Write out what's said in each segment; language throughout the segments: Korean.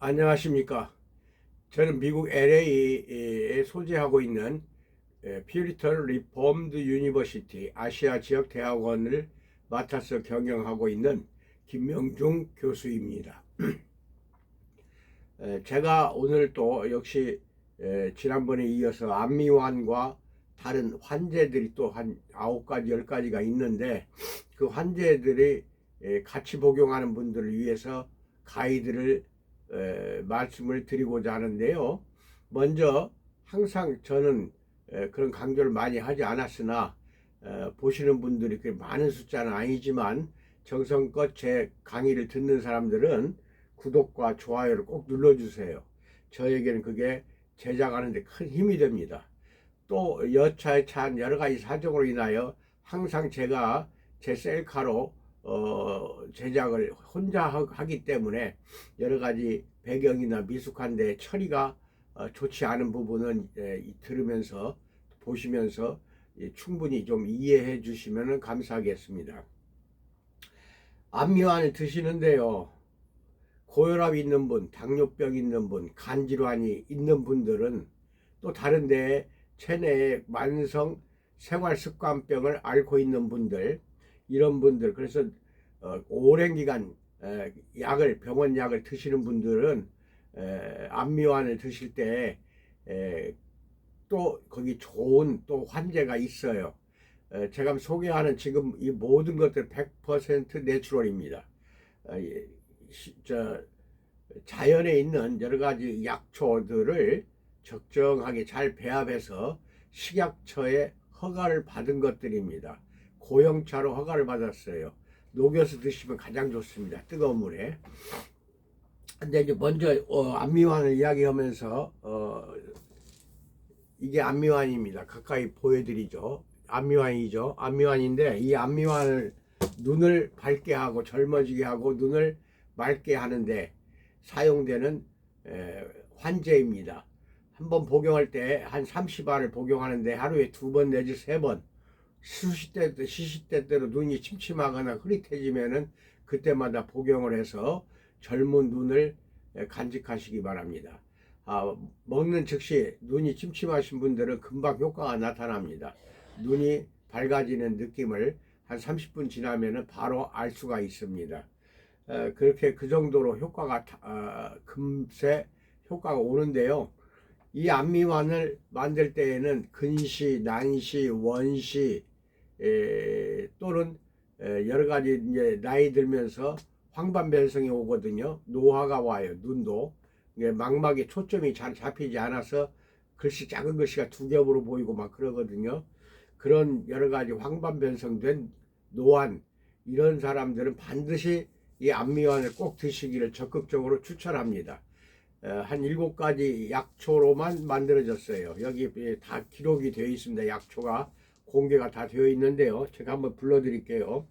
안녕하십니까. 저는 미국 LA에 소재하고 있는 퓨리턴 리폼드 유니버시티 아시아 지역 대학원을 맡아서 경영하고 있는 김명중 교수입니다. 에, 제가 오늘 또 역시 에, 지난번에 이어서 안미환과 다른 환제들이 또한 아홉 가지 열 가지가 있는데 그 환제들이 에, 같이 복용하는 분들을 위해서 가이드를 에, 말씀을 드리고자 하는데요. 먼저 항상 저는 에, 그런 강조를 많이 하지 않았으나 에, 보시는 분들이 그렇게 많은 숫자는 아니지만 정성껏 제 강의를 듣는 사람들은 구독과 좋아요를 꼭 눌러주세요. 저에게는 그게 제작하는데 큰 힘이 됩니다. 또 여차에 찬 여러 가지 사정으로 인하여 항상 제가 제 셀카로 어, 제작을 혼자 하- 하기 때문에 여러 가지 배경이나 미숙한데 처리가 어, 좋지 않은 부분은 예, 이- 들으면서 보시면서 예, 충분히 좀 이해해 주시면 감사하겠습니다. 암미환을 드시는데요. 고혈압 있는 분, 당뇨병 있는 분, 간질환이 있는 분들은 또 다른데 체내에 만성 생활습관병을 앓고 있는 분들 이런 분들 그래서 어, 오랜 기간 에, 약을 병원 약을 드시는 분들은 에, 암미환을 드실 때 또 거기 좋은 또 환제가 있어요. 에, 제가 소개하는 지금 이 모든 것들 100% 내추럴입니다. 어, 예, 시- 저 자연에 있는 여러 가지 약초들을 적정하게 잘 배합해서 식약처에 허가를 받은 것들입니다. 고형차로 허가를 받았어요. 녹여서 드시면 가장 좋습니다. 뜨거운 물에. 근데 이제 먼저 어, 안미환을 이야기하면서 어, 이게 안미환입니다. 가까이 보여드리죠. 안미환이죠. 안미환인데 이 안미환을 눈을 밝게 하고 젊어지게 하고 눈을 맑게 하는데 사용되는 에, 환제입니다. 한번 복용할 때 한 30알을 복용하는데 하루에 두 번 내지 세 번 수시때 시시때 때로 눈이 침침하거나 흐릿해지면은 그때마다 복용을 해서 젊은 눈을 에, 간직하시기 바랍니다. 아, 먹는 즉시 눈이 침침하신 분들은 금방 효과가 나타납니다. 눈이 밝아지는 느낌을 한 30분 지나면은 바로 알 수가 있습니다. 에, 그렇게 그 정도로 효과가 다- 아, 금세 효과가 오는데요. 이 안미환을 만들 때에는 근시, 난시, 원시 에, 또는 에, 여러 가지 이제 나이 들면서 황반 변성이 오거든요. 노화가 와요. 눈도 망막에 초점이 잘 잡히지 않아서 글씨 작은 글씨가 두 겹으로 보이고 막 그러거든요. 그런 여러 가지 황반 변성된 노안 이런 사람들은 반드시 이 안미환을 꼭 드시기를 적극적으로 추천합니다. 어, 한 일곱 가지 약초로만 만들어졌어요. 여기 다 기록이 되어 있습니다. 약초가 공개가 다 되어 있는데요. 제가 한번 불러드릴게요.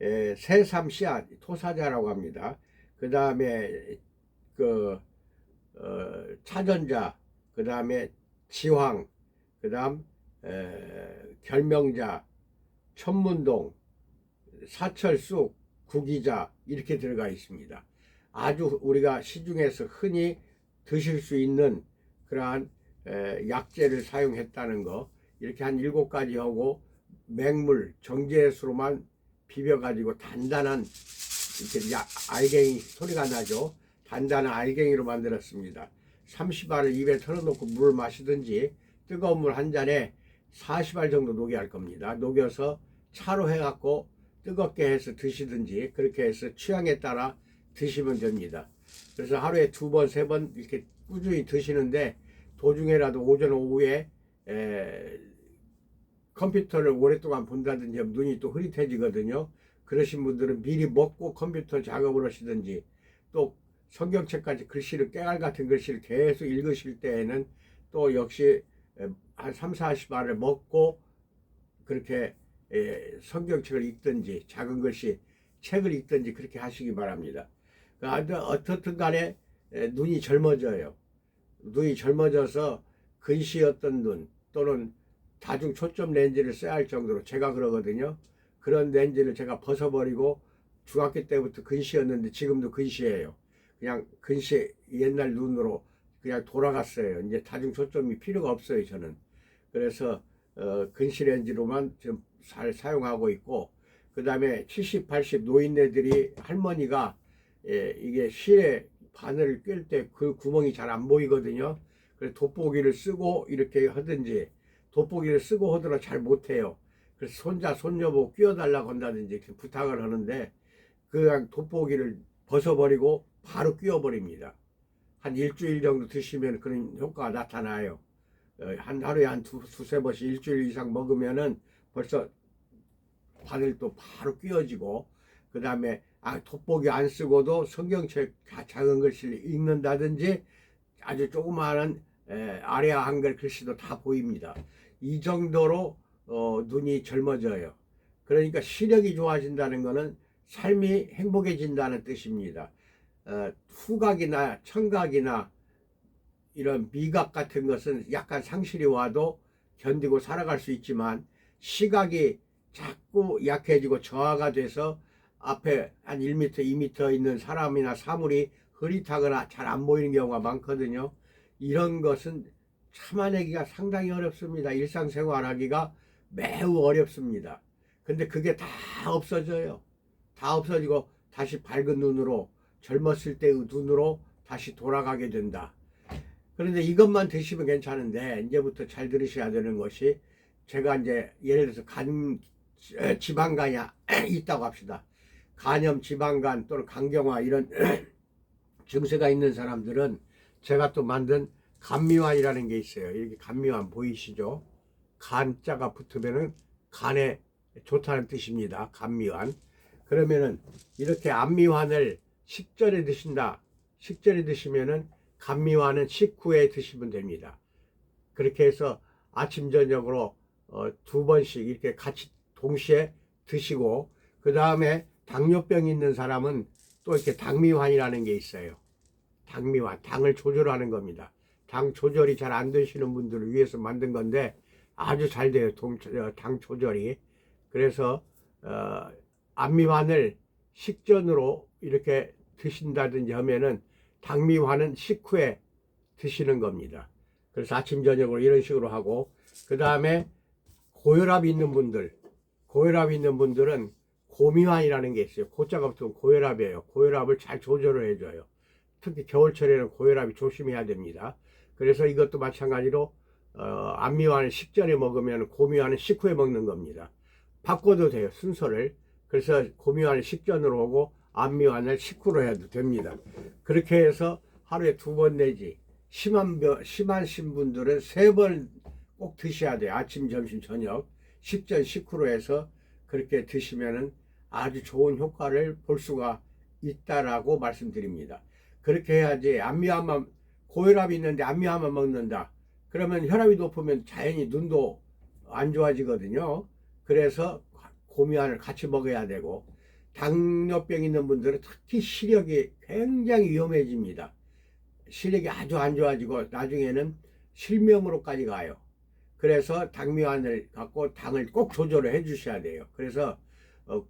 에, 새삼 씨앗 토사자라고 합니다. 그 다음에 그 어, 차전자, 그 다음에 지황, 그 다음 결명자, 천문동, 사철쑥, 구기자 이렇게 들어가 있습니다. 아주 우리가 시중에서 흔히 드실 수 있는 그러한 에, 약재를 사용했다는 거 이렇게 한 일곱 가지 하고 맹물 정제수로만 비벼 가지고 단단한 이렇게 야- 알갱이 소리가 나죠. 단단한 알갱이로 만들었습니다. 30알을 입에 털어놓고 물을 마시든지 뜨거운 물 한 잔에 40알 정도 녹여 할 겁니다. 녹여서 차로 해갖고 뜨겁게 해서 드시든지 그렇게 해서 취향에 따라 드시면 됩니다. 그래서 하루에 두 번, 세 번 이렇게 꾸준히 드시는데 도중에라도 오전, 오후에 에, 컴퓨터를 오랫동안 본다든지 눈이 또 흐릿해지거든요. 그러신 분들은 미리 먹고 컴퓨터 작업을 하시든지 또 성경책까지 글씨를 깨알 같은 글씨를 계속 읽으실 때에는 또 역시 에, 한 3, 40알을 먹고 그렇게 에, 성경책을 읽든지 작은 글씨 책을 읽든지 그렇게 하시기 바랍니다. 어떻든 간에 에, 눈이 젊어져요. 눈이 젊어져서 근시였던 눈 또는 다중 초점 렌즈를 써야 할 정도로 제가 그러거든요. 그런 렌즈를 제가 벗어버리고 중학교 때부터 근시였는데 지금도 근시예요. 그냥 근시 옛날 눈으로 그냥 돌아갔어요. 이제 다중 초점이 필요가 없어요. 저는 그래서 어, 근시 렌즈로만 좀잘 사용하고 있고 그 다음에 70, 80 노인네들이 할머니가 예, 이게 실에 바늘을 꿰 때 그 구멍이 잘 안 보이거든요. 그래서 돋보기를 쓰고 이렇게 하든지 돋보기를 쓰고 하더라도 잘 못해요. 그래서 손자 손녀보고 끼워달라고 한다든지 부탁을 하는데 그냥 돋보기를 벗어버리고 바로 끼워버립니다. 한 일주일 정도 드시면 그런 효과가 나타나요. 어, 한 하루에 한 두, 두세 번씩 일주일 이상 먹으면은 벌써 바늘도 바로 끼워지고 그 다음에 아, 돋보기 안 쓰고도 성경책 자- 작은 글씨를 읽는다든지 아주 조그마한 에, 아래아 한글 글씨도 다 보입니다. 이 정도로 어, 눈이 젊어져요. 그러니까 시력이 좋아진다는 것은 삶이 행복해진다는 뜻입니다. 어, 후각이나 청각이나 이런 미각 같은 것은 약간 상실이 와도 견디고 살아갈 수 있지만 시각이 자꾸 약해지고 저하가 돼서 앞에 한 1m, 2m 있는 사람이나 사물이 흐릿하거나 잘 안 보이는 경우가 많거든요. 이런 것은 참아내기가 상당히 어렵습니다. 일상생활하기가 매우 어렵습니다. 근데 그게 다 없어져요. 다 없어지고 다시 밝은 눈으로 젊었을 때의 눈으로 다시 돌아가게 된다. 그런데 이것만 드시면 괜찮은데 이제부터 잘 들으셔야 되는 것이 제가 이제 예를 들어서 간 에, 지방간이 있다고 합시다. 간염, 지방간 또는 간경화 이런 증세가 있는 사람들은 제가 또 만든 간미환이라는 게 있어요. 이렇게 간미환 보이시죠? 간자가 붙으면은 간에 좋다는 뜻입니다. 간미환. 그러면은 이렇게 안미환을 식전에 드신다. 식전에 드시면은 간미환은 식후에 드시면 됩니다. 그렇게 해서 아침 저녁으로 어, 두 번씩 이렇게 같이 동시에 드시고 그 다음에 당뇨병 있는 사람은 또 이렇게 당미환이라는 게 있어요. 당미환, 당을 조절하는 겁니다. 당 조절이 잘 안 되시는 분들을 위해서 만든 건데 아주 잘 돼요. 당 조절이. 그래서 어, 안미환을 식전으로 이렇게 드신다든지 하면은 당미환은 식후에 드시는 겁니다. 그래서 아침 저녁으로 이런 식으로 하고 그 다음에 고혈압 있는 분들 고혈압 있는 분들은 고미환이라는 게 있어요. 고자가 붙으면 고혈압이에요. 고혈압을 잘 조절을 해줘요. 특히 겨울철에는 고혈압이 조심해야 됩니다. 그래서 이것도 마찬가지로 어, 안미환을 식전에 먹으면 고미환은 식후에 먹는 겁니다. 바꿔도 돼요. 순서를. 그래서 고미환을 식전으로 오고 안미환을 식후로 해도 됩니다. 그렇게 해서 하루에 두 번 내지 심한 벼, 심하신 분들은 세 번 꼭 드셔야 돼요. 아침, 점심, 저녁. 식전, 식후로 해서 그렇게 드시면은 아주 좋은 효과를 볼 수가 있다라고 말씀드립니다. 그렇게 해야지 안미환만 고혈압이 있는데 안미환만 먹는다. 그러면 혈압이 높으면 자연히 눈도 안 좋아지거든요. 그래서 고미환을 같이 먹어야 되고 당뇨병 있는 분들은 특히 시력이 굉장히 위험해집니다. 시력이 아주 안 좋아지고 나중에는 실명으로까지 가요. 그래서 당미환을 갖고 당을 꼭 조절을 해 주셔야 돼요. 그래서 어, 어,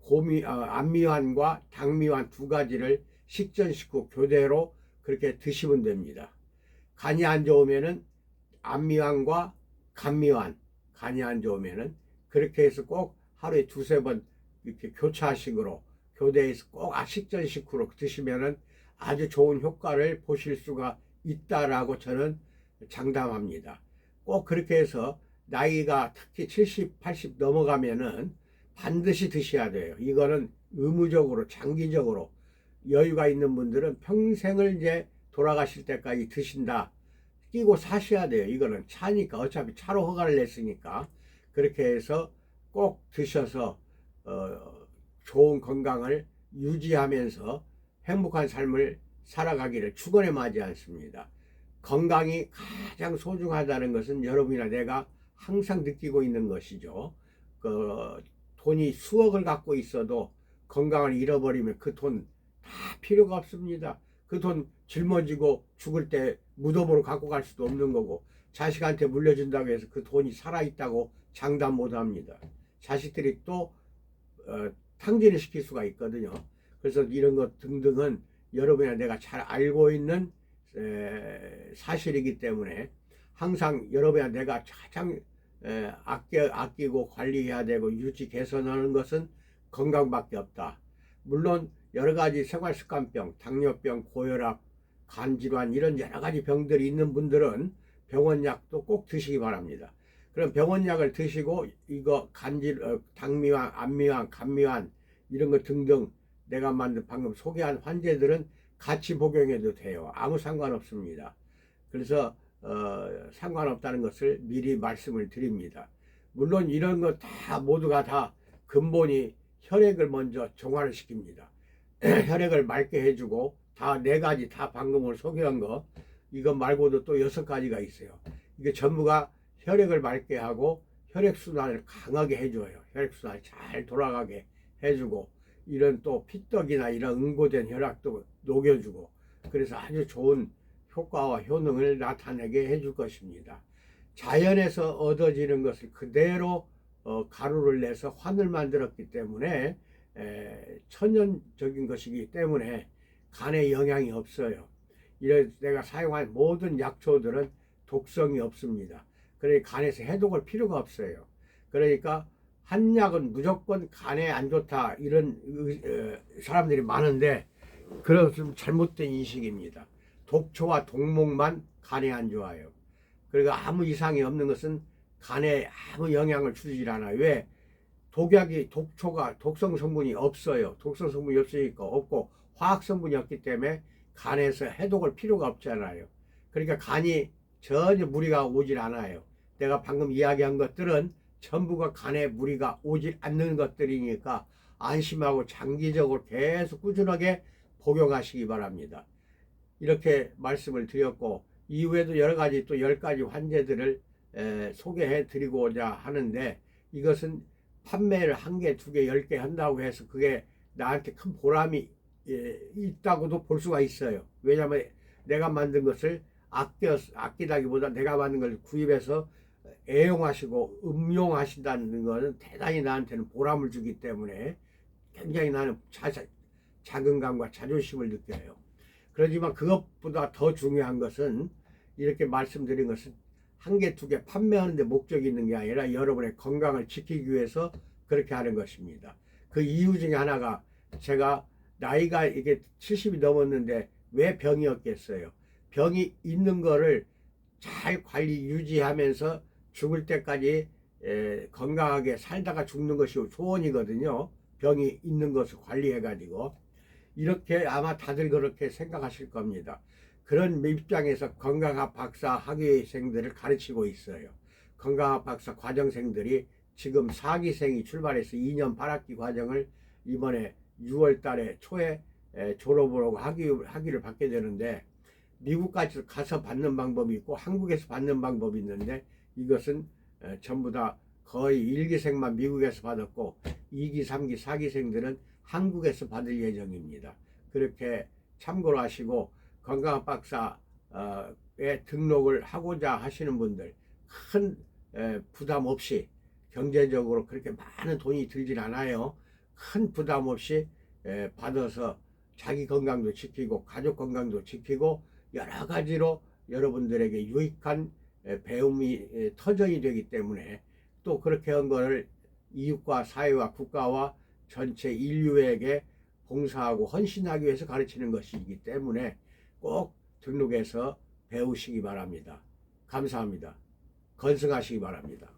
고미 어, 안미환과 당미환 두 가지를 식전 식후 교대로 그렇게 드시면 됩니다. 간이 안 좋으면은 안미환과 간미환 간이 안 좋으면은 그렇게 해서 꼭 하루에 두세 번 이렇게 교차식으로 교대해서 꼭 아, 식전 식후로 드시면은 아주 좋은 효과를 보실 수가 있다라고 저는 장담합니다. 꼭 그렇게 해서 나이가 특히 70, 80 넘어가면은 반드시 드셔야 돼요. 이거는 의무적으로 장기적으로 여유가 있는 분들은 평생을 이제 돌아가실 때까지 드신다. 끼고 사셔야 돼요. 이거는 차니까 어차피 차로 허가를 냈으니까 그렇게 해서 꼭 드셔서 어, 좋은 건강을 유지하면서 행복한 삶을 살아가기를 축원해 마지 않습니다. 건강이 가장 소중하다는 것은 여러분이나 내가 항상 느끼고 있는 것이죠. 그 돈이 수억을 갖고 있어도 건강을 잃어버리면 그 돈 다 필요가 없습니다. 그 돈 짊어지고 죽을 때 무덤으로 갖고 갈 수도 없는 거고 자식한테 물려준다고 해서 그 돈이 살아있다고 장담 못 합니다. 자식들이 또 어, 탕진을 시킬 수가 있거든요. 그래서 이런 것 등등은 여러분이나 내가 잘 알고 있는 에, 사실이기 때문에 항상 여러분이나 내가 가장 에, 아껴, 아끼고 관리해야 되고 유지 개선하는 것은 건강밖에 없다. 물론 여러 가지 생활습관병, 당뇨병, 고혈압, 간질환 이런 여러 가지 병들이 있는 분들은 병원약도 꼭 드시기 바랍니다. 그럼 병원약을 드시고 이거 간질, 어, 당미환, 안미환, 간미환 이런 거 등등 내가 만든 방금 소개한 환자들은 같이 복용해도 돼요. 아무 상관없습니다. 그래서 어, 상관없다는 것을 미리 말씀을 드립니다. 물론 이런 거다 모두가 다 근본이 혈액을 먼저 정화를 시킵니다. 혈액을 맑게 해주고 다 네 가지 다 방금 오늘 소개한 거 이것 말고도 또 여섯 가지가 있어요. 이게 전부가 혈액을 맑게 하고 혈액 순환을 강하게 해줘요. 혈액 순환이 잘 돌아가게 해주고 이런 또 피떡이나 이런 응고된 혈액도 녹여주고 그래서 아주 좋은 효과와 효능을 나타내게 해줄 것입니다. 자연에서 얻어지는 것을 그대로 어, 가루를 내서 환을 만들었기 때문에 에, 천연적인 것이기 때문에 간에 영향이 없어요. 이래 내가 사용한 모든 약초들은 독성이 없습니다. 그러니까 간에서 해독할 필요가 없어요. 그러니까 한 약은 무조건 간에 안 좋다 이런 의- 어, 사람들이 많은데 그런 좀 잘못된 인식입니다. 독초와 독목만 간에 안 좋아요. 그리고 아무 이상이 없는 것은 간에 아무 영향을 주질 않아요. 왜? 독약이 독초가 독성 성분이 없어요. 독성 성분이 없으니까 없고 화학 성분이 없기 때문에 간에서 해독할 필요가 없잖아요. 그러니까 간이 전혀 무리가 오질 않아요. 내가 방금 이야기한 것들은 전부가 간에 무리가 오질 않는 것들이니까 안심하고 장기적으로 계속 꾸준하게 복용하시기 바랍니다. 이렇게 말씀을 드렸고 이후에도 여러 가지 또 열 가지 환자들을 에, 소개해 드리고자 하는데 이것은 판매를 한 개, 두 개, 열 개 한다고 해서 그게 나한테 큰 보람이 예, 있다고도 볼 수가 있어요. 왜냐하면 내가 만든 것을 아껴 아끼다기보다 내가 만든 걸 구입해서 애용하시고 음용하신다는 것은 대단히 나한테는 보람을 주기 때문에 굉장히 나는 자, 자긍감과 자존심을 느껴요. 그렇지만 그것보다 더 중요한 것은 이렇게 말씀드린 것은 한 개, 두 개 판매하는데 목적이 있는 게 아니라 여러분의 건강을 지키기 위해서 그렇게 하는 것입니다. 그 이유 중에 하나가 제가 나이가 이게 70이 넘었는데 왜 병이었겠어요? 병이 있는 거를 잘 관리 유지하면서 죽을 때까지 에, 건강하게 살다가 죽는 것이 소원이거든요. 병이 있는 것을 관리해가지고 이렇게 아마 다들 그렇게 생각하실 겁니다. 그런 입장에서 건강학 박사 학위생들을 가르치고 있어요. 건강학 박사 과정생들이 지금 4기생이 출발해서 2년 8학기 과정을 이번에 6월 달에 초에 하고 학위, 학위를 받게 되는데 미국까지 가서 받는 방법이 있고 한국에서 받는 방법이 있는데 이것은 에, 전부 다 거의 1기생만 미국에서 받았고 2기, 3기, 4기생들은 한국에서 받을 예정입니다. 그렇게 참고로 하시고 건강학 박사에 등록을 하고자 하시는 분들 큰 에, 부담 없이 경제적으로 그렇게 많은 돈이 들질 않아요. 큰 부담 없이 에, 받아서 자기 건강도 지키고 가족 건강도 지키고 여러 가지로 여러분들에게 유익한 에, 배움이 에, 터전이 되기 때문에 또 그렇게 한 거를 이웃과 사회와 국가와 전체 인류에게 봉사하고 헌신하기 위해서 가르치는 것이기 때문에 꼭 등록해서 배우시기 바랍니다. 감사합니다. 건승하시기 바랍니다.